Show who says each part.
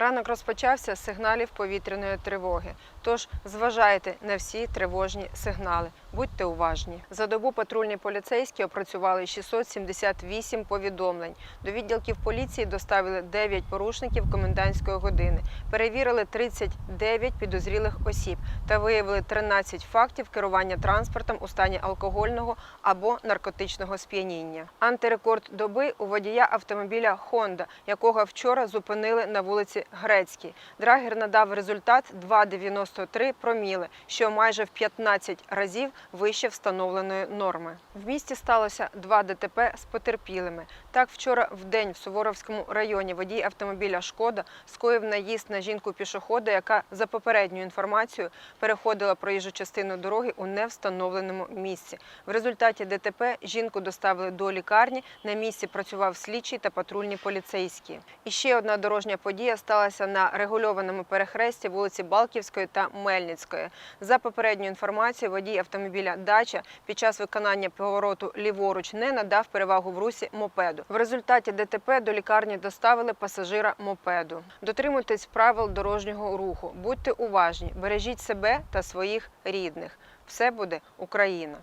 Speaker 1: Ранок розпочався з сигналів повітряної тривоги. Тож зважайте на всі тривожні сигнали. Будьте уважні. За добу патрульні поліцейські опрацювали 678 повідомлень. До відділків поліції доставили 9 порушників комендантської години, перевірили 39 підозрілих осіб та виявили 13 фактів керування транспортом у стані алкогольного або наркотичного сп'яніння. Антирекорд доби у водія автомобіля Honda, якого вчора зупинили на вулиці Грецькій. Драгер надав результат 2,93 проміли, що майже в 15 разів вище встановленої норми. В місті сталося два ДТП з потерпілими. Так, вчора в день в Суворовському районі водій автомобіля Шкода скоїв наїзд на жінку пішохода, яка за попередньою інформацією переходила проїжджу частину дороги у невстановленому місці. В результаті ДТП жінку доставили до лікарні. На місці працював слідчий та патрульні поліцейські. І ще одна дорожня подія сталася на регульованому перехресті вулиці Балківської та Мельницької. За попередньою інформацією, водій автомобіля Дача під час виконання повороту ліворуч не надав перевагу в русі мопеду. В результаті ДТП до лікарні доставили пасажира мопеду. Дотримуйтесь правил дорожнього руху, будьте уважні, бережіть себе та своїх рідних. Все буде Україна.